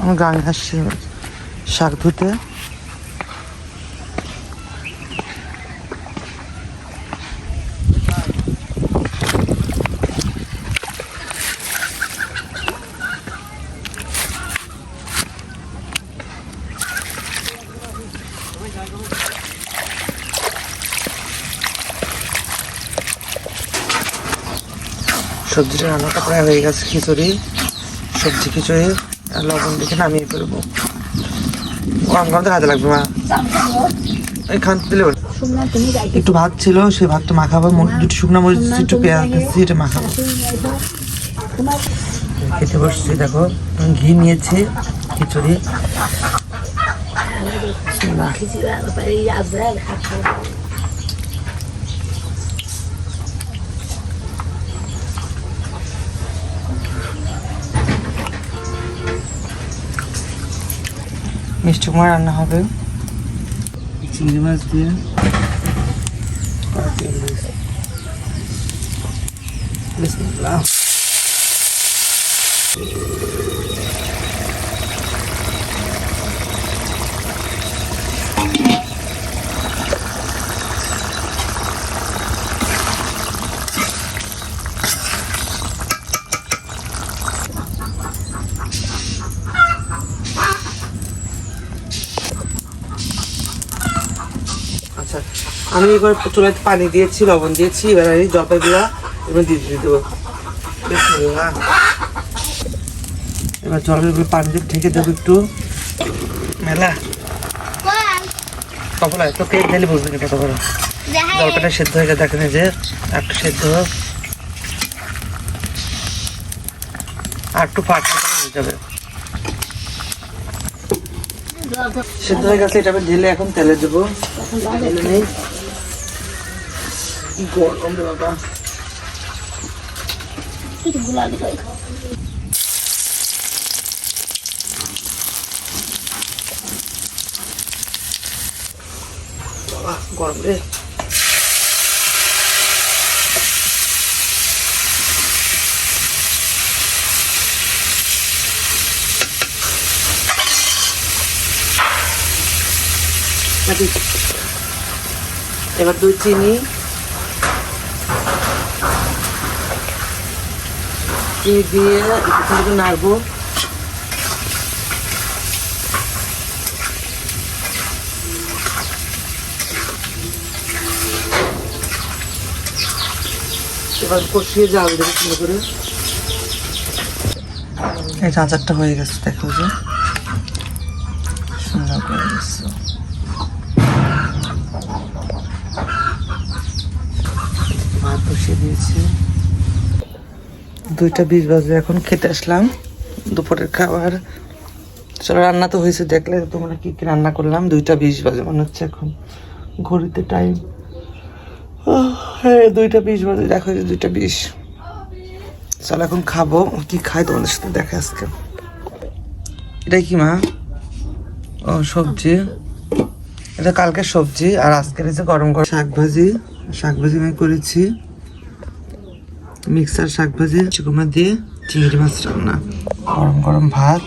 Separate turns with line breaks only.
আমার গান আসছে শাক ধুতে। সবজিটা রান্নাটা প্রায় হয়ে গেছে খিচুড়ি সবজি খিচুড়ি। লবণ দেখে নামিয়ে ফেলব। গরম গরম হাতে লাগবে, মা। এই খান, দিলে। একটু ভাত ছিল সেই ভাতটা মাখাবো। দুটো শুকনো মরিচ একটু পেঁয়াজ দিচ্ছি এটা মাখাবো। খেতে বসছি, দেখো। ঘি নিয়েছি, খিচুড়ি। বিসমিল্লাহ। রান্না হবে চিংড়ি মাছ দিয়ে বিসমিল্লাহ। আচ্ছা আমি এবার চুলাতে পানি দিয়েছি লবণ দিয়েছি এবার আমি জলপাইগুলো এবার দিয়ে দিয়ে দেবো। এবার জলপাইগুলো পানি দিয়ে ঢেকে দেবো একটু। মেলা? কপলা তো কেক দিলে বুঝবে না কত করে জলপাইটা সেদ্ধ হয়ে গেছে দেখেন যে একটু সেদ্ধ আর একটু পাট হয়ে যাবে। সেদ্ধ হয়ে গেছে এটা ঢেলে এখন তেলে দেবো। গরম রে বাবা গরম রে। নাকি? এবার দুই চিনি চিনি দিয়ে একটু নাড়বো এবার কষিয়ে জাল দেবো করে এই আচারটা হয়ে গেছে, দেখো যে। সুন্দর করে গেছে। বসিয়ে দুইটা বিশ বাজে এখন খেতে আসলাম, দুপুরের খাবার। চলো, রান্না তো হয়েছে, দেখলে তোমরা কি কি রান্না করলাম। দুইটা বিশ বাজে মনে হচ্ছে এখন ঘড়িতে টাইম হ্যাঁ দুইটা বিশ বাজে, দেখো যে দুইটা বিশ। চলো, এখন খাব, কি খাই তোমাদের সাথে দেখা আজকে। এটা কি মা? ও, সবজি। এটা কালকের সবজি আর আজকের হচ্ছে গরম গরম শাক ভাজি শাক ভাজি আমি করেছি। মিক্সার শাক ভাজি চিকুমা দিয়ে চিংড়ি মাছ রান্না। গরম গরম ভাত।